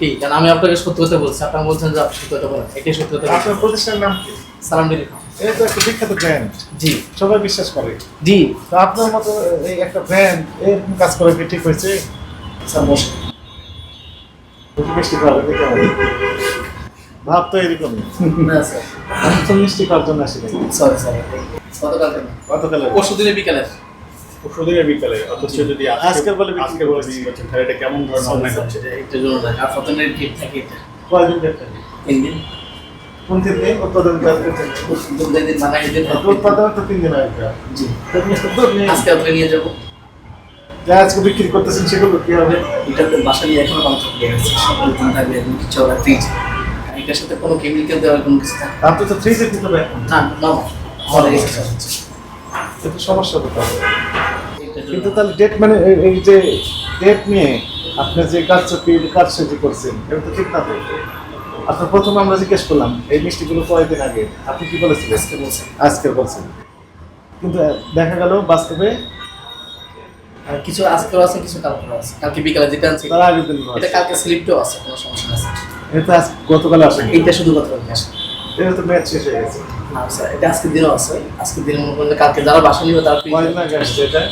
এটাই কারণ আমি আপনাকে সত্য কথা বলছি আপনারা বলছেন যে আপনি সত্য কথা বলেন এটাই সত্য কথা আপনার প্রতিষ্ঠানের নাম কি? সালাম এই তো একটা বিখ্যাত ব্র্যান্ড জি। সবাই বিশ্বাস করে। জি। তো আপনার মতো এই একটা ব্র্যান্ড এরকম কাজ করে কি ঠিক হয়েছে? স্যার বসে মিষ্টি খাওয়াবে দেখে আমার। ভাব তো এরকমই। না স্যার। আমি তো মিষ্টি খাওয়ার জন্য আসি। Sorry sir. গতকালকে না। গতকালে পরশু দিনে বিকালে। পরশুদিনের বিকালে অথচ যদি আজকের বলে আজকে বলে বিক্রি করছেন তাহলে এটা কেমন ধরনের অন্যায় হচ্ছে? একটু জন্য থাকে আর ফতনের গিফট থাকে এটা? কয়দিন দেখতেন তিন দিন। কোন তিন দিন উৎপাদন দিন দিন উৎপাদন তো তিন দিন আগে। জি। আজকে আপনি নিয়ে যাব। যা আজকে বিক্রি করতেছেন সেগুলো কি হবে? এটা তো বাসা নিয়ে এখনও থাকবে কিছু হবে ফ্রিজ এটার সাথে কোনো কেমিক্যাল দেওয়ার কোনো কিছু থাকে আপনি তো ফ্রিজে দিতে না না আমাদের সমস্যা কিন্তু তাহলে ডেট মানে এই- যে ডেট নিয়ে আপনি যে কাজ কাজসাজি করছেন এটা তো ঠিক না তো? আপনার প্রথম আমরা জিজ্ঞেস করলাম এই মিষ্টিগুলো কয়েকদিন আগে? আপনি কি বলেছিলেন? আজকে বলছি আজকে বলছেন। কিন্তু দেখা গেল বাস্তবে আর কিছু আজকেও আছে কিছু কালকেও আছে। কালকে বিকালে যেটা আছে তার আগের দিন এটা কালকে স্লিপটাও আছে কোনো সমস্যা আছে এটা আজ গতকাল আসে এইটা শুধু বলতে আসে এটা তো ম্যাচ শেষ হয়ে গেছে। না স্যার এটা আজকের দিনও আছে। আজকে দিনে মনে করলে কালকে যারা বাসা নিবে তারা free কয়েকদিন আগে আসছে এটা?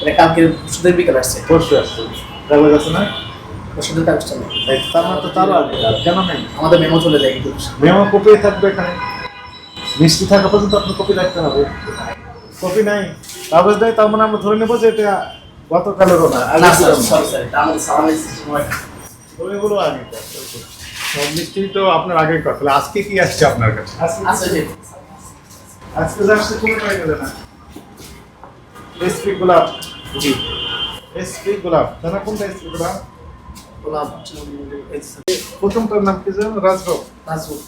এটা কালকে পরশুদিন বিকালে আসছে। পরশু আসছে। কাগজ আছে না? কাগজটা নেই এই তার মানে তো তারও আগে কেন নেই? আমাদের মেমো চলে যায় কিন্তু। মেমো কপি থাকবে এখানে। মিষ্টি থাকা পর্যন্ত আপনার কপি রাখতে হবে। কপি নাই কাগজ নাই তার মানে আমরা ধরে নেব যে এটা গতকালেরও না হয় ওইগুলো আগে সব মিষ্টি তো আপনার আগের কথা তাহলে আজকে কি আসছে আপনার কাছে? আজকে আচ্ছা আজকে আসছে কোনো পাই গেলে না। এসপি গোলাপ জি। এসপি গোলাপ। জানা কোনটা এসপি গোলাপ? গোলাপ প্রথমটার নাম কি জানো রাজভোগ। নাজবুক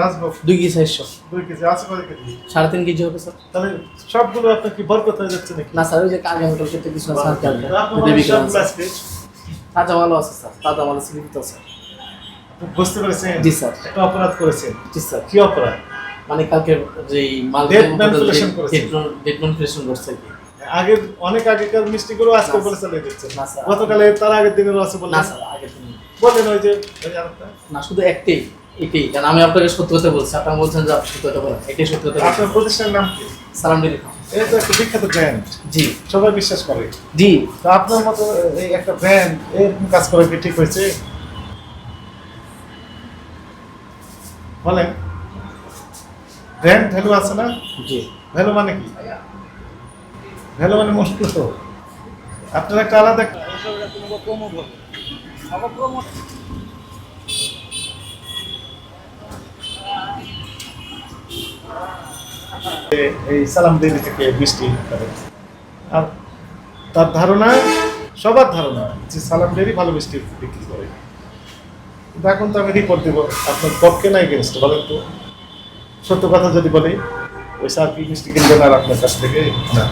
রাজভোগ। দুই কেজি চারশো। দুই কেজি আছে কয় কেজি। সাড়ে তিন কেজি হবে স্যার। তাহলে সবগুলো আপনার কি বরকত হয়ে যাচ্ছে নাকি? না স্যার ওই যে কাগে হোটেল করতে কিছু না স্যার আছে। তাজা ভালো আছে স্যার। তাজা ভালো স্লিপ তো স্যার বুঝতে পেরেছেন? জি স্যার। একটা অপরাধ করেছেন। জি স্যার। কি অপরাধ? মানে কালকে যে মাল Date manipulation করেছে। ডেট ম্যানিপুলেশন করছে কি। আগের অনেক আগেকার মিষ্টিগুলো আজকে না, বলে চলে স্যার। গতকালে তার আগের দিনের আছে না। স্যার আগের দিন বলেন ওই যে। না শুধু একটাই এটাই কারণ আমি আপনাকে সত্য কথা বলছি আপনারা বলছেন যে আপনি সত্য কথা বলেন। এটাই সত্য কথা আপনার প্রতিষ্ঠানের নাম কি? সালাম এই তো একটা বিখ্যাত ব্র্যান্ড জি। সবাই বিশ্বাস করে। জি। তো আপনার মতো এই একটা ব্র্যান্ড এরকম কাজ করে কি ঠিক হয়েছে? বলেন। ব্র্যান্ড ভ্যালু আছে না? জি। ভ্যালু মানে কি? ভ্যালু মানে মুশকিল তো আপনার একটা আলাদা এই সালাম দিদি থেকে করে আর তার ধারণা, সবার ধারণা যে সালাম ডেরি ভালো মিষ্টি বিক্রি করে। কিন্তু এখন তো আমি রিপোর্ট দেবো, আপনার পক্ষে নাই গেস্ট বলেন তো। সত্য কথা যদি বলি, ওই সার কি মিষ্টি কিনবেন আর আপনার কাছ থেকে? না।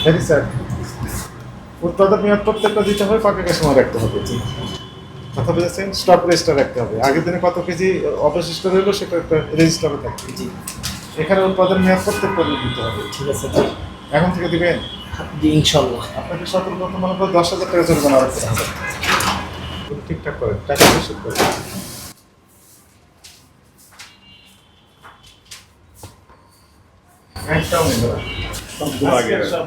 ভেরি স্যার উৎপাদক মেয়াদ প্রত্যেকটা দিতে হবে পাকাকে সময় রাখতে হবে। কথা বুঝেছেন? স্টক রেজিস্টার রাখতে হবে। আগের দিনে কত কেজি অবশিষ্ট রইল সেটা একটা রেজিস্টারে থাকবে। জি। এখানে উৎপাদন মেয়াদ প্রত্যেক পণ্য দিতে হবে। ঠিক আছে এখন থেকে দিবেন? জি ইনশাল্লাহ আপনাকে সতর্ক মনে করে দশ হাজার টাকা রাখতে হবে। ঠিকঠাক করেন টাকা পরিশোধ করেন একটাও নেই। সবগুলো আগে সব।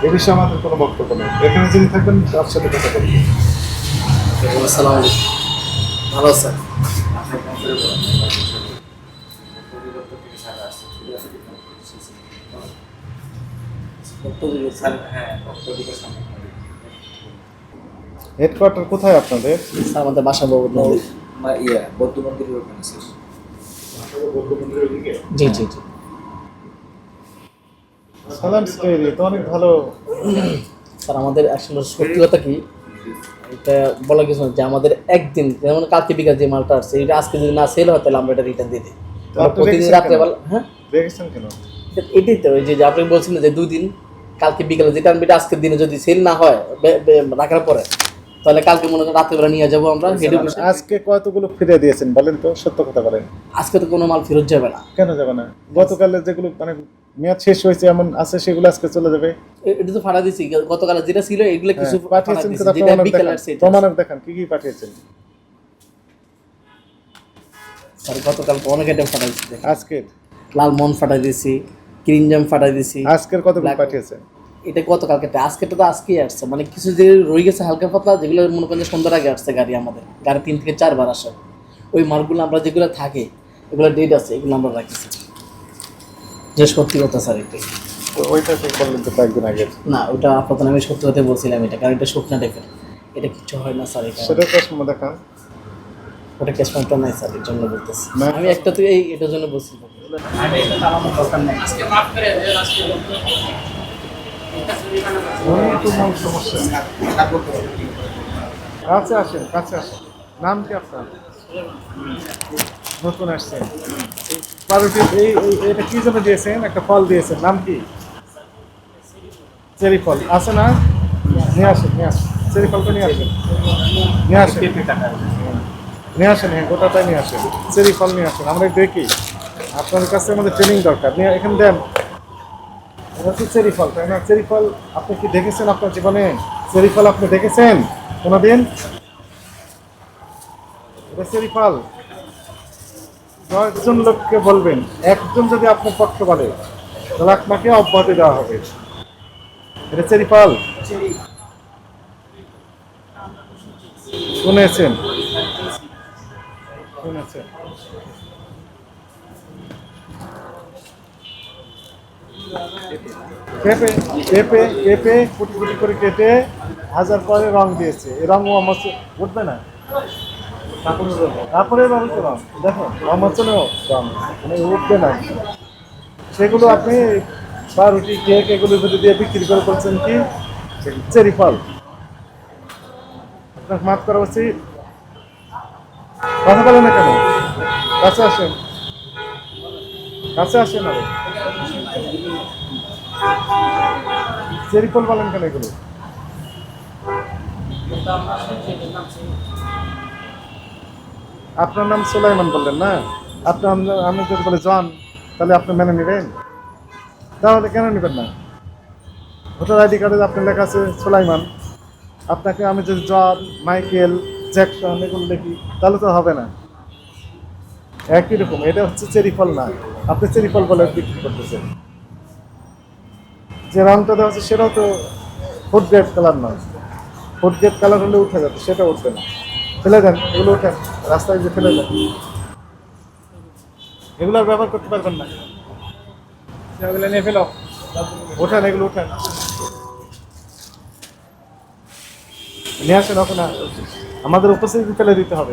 এ বিষয়ে আমাদের কোনো বক্তব্য নেই। এখানে যিনি থাকবেন তার সাথে কথা বলবেন ভালো স্যার হেডকোয়ার্টার কোথায় আপনাদের? আমাদের বাসা ভবন ইয়া বৌদ্ধ মন্দিরের ওখানে জি জি জি। সালাম স্টোরি তো অনেক ভালো। স্যার আমাদের আসলে সত্যি কথা কি? এটা বলা কিছু যে আমাদের একদিন যেমন কালকে বিকাল যে মালটা আসছে এটা আজকে যদি না সেল হয় তাহলে আমরা এটা রিটার্ন দিয়ে দিই। প্রতিদিন রাত্রেবেলা হ্যাঁ? রেখেছেন কেন? এটাই তো ওই যে আপনি বলছেন যে দুদিন কালকে বিকালে যেটা আনবে আজকের দিনে যদি সেল না হয় রাখার পরে। তাহলে কালকে মনে করেন রাত্রেবেলা নিয়ে যাব আমরা হেড আজকে কতগুলো ফিরে দিয়েছেন বলেন তো সত্য কথা বলেন। আজকে তো কোনো মাল ফেরত যাবে না। কেন যাবে না? গতকালে যেগুলো মানে মেয়াদ শেষ হয়েছে এমন আছে সেগুলো আজকে চলে যাবে? এটা তো ফাটা দিছি গতকালে যেটা ছিল এগুলো কিছু হ্যাঁ, পাঠিয়েছেন প্রমাণক দেখান কি কি পাঠিয়েছেন? গতকাল অনেক আইটেম ফাটা। আজকে লাল মন ফাটাই দিছি ক্রিম জাম ফাটাই দিছি। আজকের Black- পাঠিয়েছেন? এটা গতকালকে আজকেটা তো আজকেই আসছে। মানে কিছু যে রয়ে গেছে হালকা পাতলা যেগুলো মনে করেন যে সন্ধ্যার আগে আসছে গাড়ি আমাদের। গাড়ি তিন থেকে চারবার আসে। ওই মালগুলো আমরা যেগুলো থাকে এগুলো ডেট আছে এগুলো আমরা রাখছি যে সত্যি কথা স্যার এটাই তো ওইটা তো কয়েকদিন আগে। না ওটা আপাতত আমি সত্যি কথা বলছিলাম এটা কারণ এটা শুকনা টাইপের এটা কিছু হয় না স্যার এটা সেটা চশমা দেখান ওটা ক্যাশ কাউন্টার নাই স্যার এর জন্য বলতেছি। না। আমি একটা তো এই এটার জন্য বলছি। সমস্যা। কাছে আসেন কাছে আসেন। নাম কি আপনার? নতুন আসছেন। এটা কি জন্য দিয়েছেন? একটা ফল দিয়েছেন। নাম কি? চেরি ফল আছে না? নিয়ে আসেন নিয়ে আসেন। চেরি ফলটা নিয়ে আসেন। নিয়ে আসেন। নিয়ে আসেন হ্যাঁ গোটাটাই নিয়ে আসেন। চেরি ফল নিয়ে আসেন। আমরা দেখি। আপনার কাছে আমাদের ট্রেনিং দরকার। এখানে দেন। হচ্ছে চেরি ফল, তাই না? চেরি আপনি কি দেখেছেন আপনার জীবনে? চেরি আপনি দেখেছেন? কোনোদিন এটা চেরি ফল। দশজন লোককে বলবেন, একজন যদি আপনার পক্ষে বলে, তাহলে আপনাকে অব্যাহতি দেওয়া হবে। এটা চেরি শুনেছেন? শুনেছেন। পেঁপে পেঁপে পেঁপে কুটি কুটি করে কেটে হাজার পরে রং দিয়েছে। এই রং আমার উঠবে না? তারপরে রং। তো রং। দেখো রমাচনেও রং। মানে উঠবে না। সেগুলো আপনি বা রুটি কেক এগুলো যদি দিয়ে বিক্রি করে করছেন কি? চেরি ফল। আপনার মাফ করা উচিত। কথা বলে না কেন? কাছে আসেন। কাছে আসেন আরে। চেরি ফল বলেন কেন এগুলো? আপনার নাম সুলাইমান বললেন না? আপনার আমি যদি বলে জন, তাহলে আপনি মেনে নেবেন। তাহলে কেন নেবেন না? ভোটার আইডি কার্ডে আপনার লেখা আছে সুলাইমান, আপনাকে আমি যদি জন মাইকেল, জ্যাকসন এগুলো লিখি তাহলে তো হবে না। একই রকম, এটা হচ্ছে চেরি ফল না। আপনি চেরি ফল বলে বিক্রি করতেছেন। যে রংটা দেওয়া আছে সেটাও তো ফুড গ্রেড কালার নয়। ফুড গ্রেড কালার হলে উঠে যাবে, সেটা উঠবে না। ফেলে দেন, এগুলো উঠেন রাস্তায় যে ফেলে দেন। এগুলো আর ব্যবহার করতে পারবেন না। এগুলো নিয়ে ফেলো। ওঠেন, এগুলো উঠেন নিয়ে আসেন ওখানে। আমাদের উপস্থিতি ফেলে দিতে হবে।